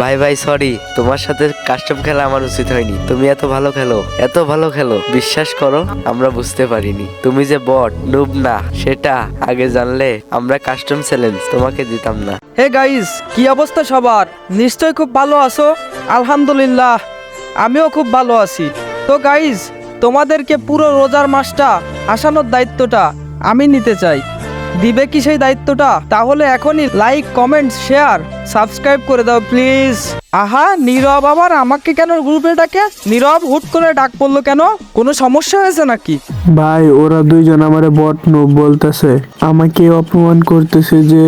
ভাই ভাই সরি তোমার সাথে কাস্টম খেলা আমার উচিত হয়নি। তুমি এত ভালো খেলো, এত ভালো খেলো। বিশ্বাস করো, আমরা বুঝতে পারিনি। তুমি যে বট নুব না, সেটা আগে জানলে আমরা কাস্টম চ্যালেঞ্জ তোমাকে দিতাম না। হে গাইস কি অবস্থা সবার? নিশ্চয় খুব ভালো আছো? আলহামদুলিল্লাহ, আমিও খুব ভালো আছি। তো গাইস তোমাদেরকে পুরো রোজার মাসটা আসানোর দায়িত্বটা আমি নিতে চাই। দিবে কি সেই দায়িত্বটা? তাহলে এখনই লাইক কমেন্ট শেয়ার সাবস্ক্রাইব করে দাও প্লিজ আহা নীরব আবার আমাকে কেন গ্রুপে ডাকে? নীরব হুট করে ডাক পড়ল কেন? কোনো সমস্যা হয়েছে নাকি? ভাই ওরা দুইজন আমারে বট নো বলতেছে। আমাকে অপমান করতেছে যে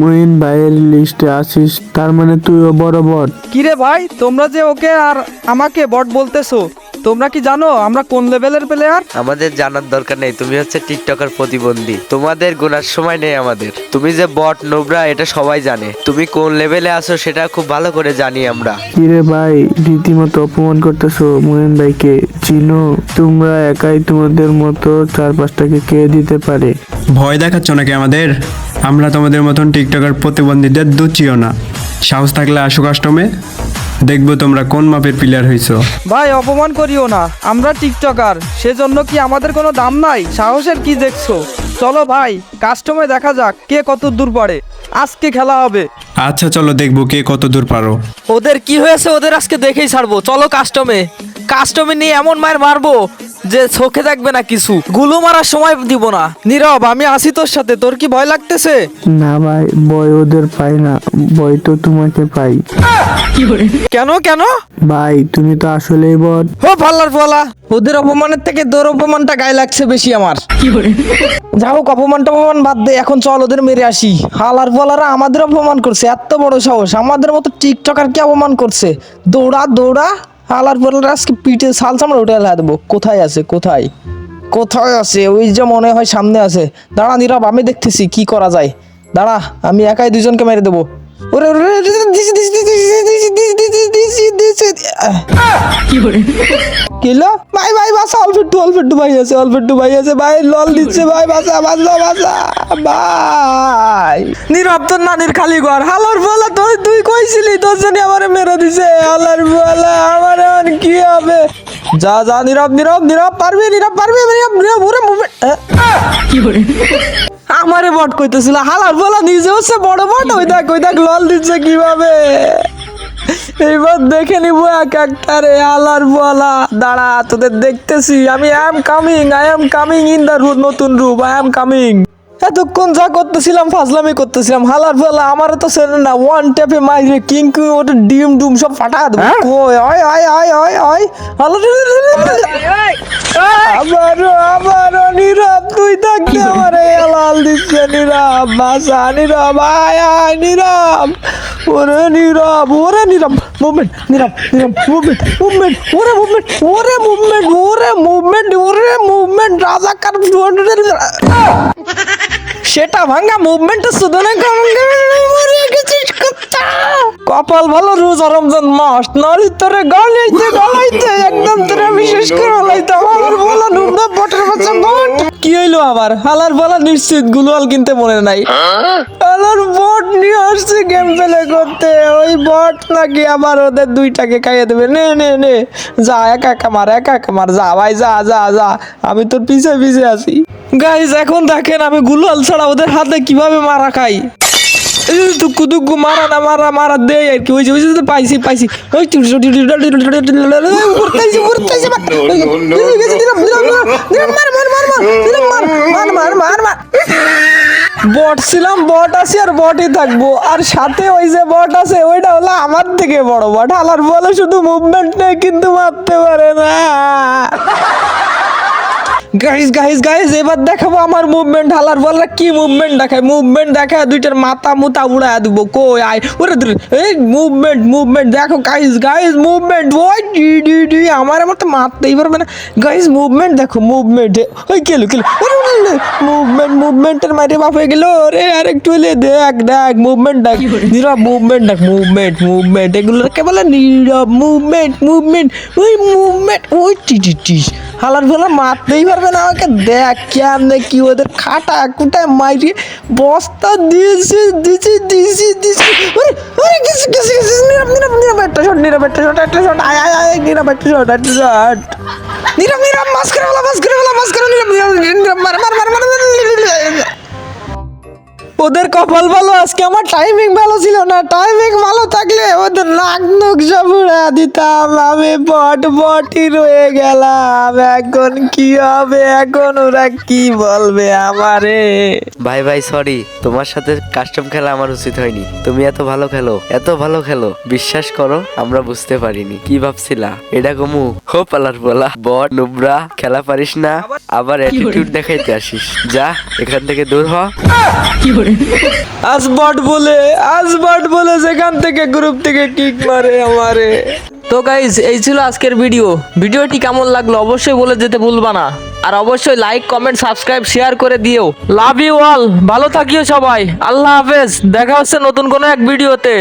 মহিন ভাইয়ের লিস্টে আছিস তার মানে তুইও বড় বট। কিরে ভাই তোমরা যে ওকে আর আমাকে বট বলতেছো তোমরা কি জানো আমরা কোন লেভেলের প্লেয়ার আমাদের জানার দরকার নেই। তুমি হচ্ছে টিকটকার প্রতিবন্ধী। তোমাদের গোনার সময় নেই আমাদের। তুমি যে বট নোবরা এটা সবাই জানে। তুমি কোন লেভেলে আছো সেটা খুব ভালো করে জানি আমরা। কিরে ভাই রীতিমতো অপমান করতেছো মহিন ভাইকে। চিনো তোমরা একাই তোমাদের মতো চার পাঁচটাকে কে দিতে পারে? ভয় দেখাচ্ছ নাকি আমাদের? আমরা তোমাদের মতন টিকটকার প্রতিবন্ধীদের দুচিও না। সাহস থাকলে আসো কাস্টমে দেখব তোমরা কোন মাপের প্লেয়ার হইছো। ভাই অপমান করিও না। আমরা টিকটকার। সেজন্য কি আমাদের কোনো দাম নাই? সাহসের কি দেখছ? চলো ভাই কাস্টমে দেখা যাক কে কত দূর পারে। আজকে খেলা হবে। আচ্ছা চলো দেখব কে কত দূর পারো। ওদের কি হয়েছে? ওদের আজকে দেখেই ছাড়বো। চলো কাস্টমে কাস্টমে নিয়ে এমন মায়ের মারবো যে চোখে দেখবে না কিছু। গুলো মারার সময় দিব না। নীরব আমি আসি তোর সাথে তোর কি ভয় লাগতেছে? না ভাই বয় ওদের পাই না বয় তো তোমাকে পাই। কেন কেন? ভাই তুমি তো আসলেই বট। ও পাল্লার পালা ওদের অপমানের থেকে তোর অপমানটা গায়ে লাগছে বেশি আমার। যা হোক অপমান টপমান বাদ দে এখন চল ওদের মেরে আসি। হালার পালারা আমাদের অপমান করছে এত বড় সাহস। আমাদের মতো টিকটকার কি অপমান করছে? দৌড়া দৌড়া। আলার পর আজকে পিঠে সাল চামড়া উঠে হেলা দেবো কোথায় আছে কোথায় কোথায় আছে ওই যে মনে হয় সামনে আছে দাঁড়া নীরব আমি দেখতেছি কি করা যায় দাঁড়া আমি একাই দুজনকে মেরে দেবো ভাই ভাই আছে আছে ভাই লল দিচ্ছে ভাই নীরব তোর নানির খালি ঘর হালোর বলা তুই তুই তোর জন্য আমার হবে যা যা নীরব নীরব নীরব পারবি নীরব পারবি নীরব নীরব ওরে মুভমেন্ট আমারে বট কইতেছিল হালার বলা নিজে হচ্ছে বড় বট ওই দেখ ওই দেখ লল দিচ্ছে কীভাবে এইবার দেখে নিব এক একটা রে আলার বলা দাঁড়া তোদের দেখতেছি আমি I am coming I am coming in the route নতুন রূপ আই এম কামিং এতক্ষণ যা করতেছিলাম ফাজলামি করতেছিলাম হালার বলা আমারও তো সেরে না ওয়ান ট্যাপে মাইরে কিং কিং ওটা ডিম ডুম সব ফাটা দেবো। কই? আয় আয় আয় আয় আয়। হালার আবারও আবারও নীরব তুই থাকতে আমার লাল দিচ্ছে নীরব বাসা নীরব আয় আয় নীরব। ওরে নীরব ওরে নীরব মুভমেন্ট নীরব নীরব মুভমেন্ট মুভমেন্ট ওরে মুভমেন্ট ওরে মুভমেন্ট ওরে মুভমেন্ট ওরে মুভমেন্ট রাজা কার সেটা ভাঙা মুভমেন্ট শুধু না মরে গেছিস কুত্তা। কপাল ভালো, রোজা রমজান মাস। নলি তোরে গালাইতে গালাইতে, একদম তোরে বিশেষ করে লাইতে আমার বাচ্চা বট। কি হইল আবার? হালার বলা নিশ্চিত গুলোয়াল কিনতে মনে নাই। হালার বট নিয়ে আসছে গেম প্লে করতে। ওই বট নাকি আবার ওদের দুইটাকে খাইয়ে দেবে। নে নে নে। যা, একা একা মার, একা একা মার। যা, ভাই, যা যা যা। আমি তোর পিছে পিছে আছি। গাইজ এখন দেখেন আমি গুলাল ছাড়া ওদের হাতে কীভাবে মারা খাই মারা না মারা মারা আর কি বট ছিলাম বট আছি আর বটই থাকব আর সাথে ওই যে বট আছে ওইটা হলো আমার থেকে বড় বট আলার বলে শুধু মুভমেন্ট নেই কিন্তু মারতে পারে না গাইস গাইস গাইস এবার দেখাবো আমার মুভমেন্ট হালার। বললা কি মুভমেন্ট দেখায়? মুভমেন্ট দেখায় দুইটার মাথা মুতা উড়ায় দিব। কই আয়? ওরে দূরে এই মুভমেন্ট মুভমেন্ট দেখো গাইস গাইস মুভমেন্ট ওই ডি ডি ডি আমার আমার তো মারতেই পারবে না। গাইস মুভমেন্ট দেখো মুভমেন্ট ওই কেলো কেলো মুভমেন্ট মুভমেন্টের মাইরে বাপ হয়ে গেল। রে আর একটু হলে দেখ দেখ মুভমেন্ট দেখ। নীরব মুভমেন্ট দেখ মুভমেন্ট মুভমেন্ট এগুলোকে বলে নীরব মুভমেন্ট মুভমেন্ট ওই মুভমেন্ট ওই টি টি টি। হালার ফেলা মারতেই পারবে না আমাকে দেখ কেমনে কি ওদের খাটা কুটা মাইরি বস্তা দিয়েছি দিছি দিছি দিছি একটা শট নিরাম একটা শট একটা শট আয় আয় আয় নিরাম একটা শট একটা শট নিরাম নিরাম মাস্কের ওলা মাস্কের ওলা মাস্কের নিরাম মার মার মার মার মার ওদের কপাল ভালো আজকে আমার টাইমিং ভালো ছিল না। টাইমিং ভালো থাকলে ওদের নাক নুক সব উড়া দিতাম। আমি বট বটি রয়ে গেলাম। এখন কি হবে? এখন ওরা কি বলবে আমারে? ভাই ভাই সরি তোমার সাথে কাস্টম খেলা আমার উচিত হয়নি। তুমি এত ভালো খেলো এত ভালো খেলো। বিশ্বাস করো আমরা বুঝতে পারিনি। কি ভাবছিলা? এটা কমু হো পালার বলা। বট নুবরা খেলা পারিস না? আবার অ্যাটিটিউড দেখাইতে আসিস। যা এখান থেকে দূর হ। আজ বট বলে আজ বট বলে যেখান থেকে গ্রুপ থেকে কিক মারে আমারে। তো গাইজ এই ছিল আজকের ভিডিও ভিডিওটি কেমন লাগল অবশ্যই বলে যেতে ভুলবা না। আর অবশ্যই লাইক কমেন্ট সাবস্ক্রাইব শেয়ার করে দিও। লাভ ইউ অল ভালো থাকিও সবাই। আল্লাহ হাফেজ। দেখা হচ্ছে নতুন কোনো এক ভিডিওতে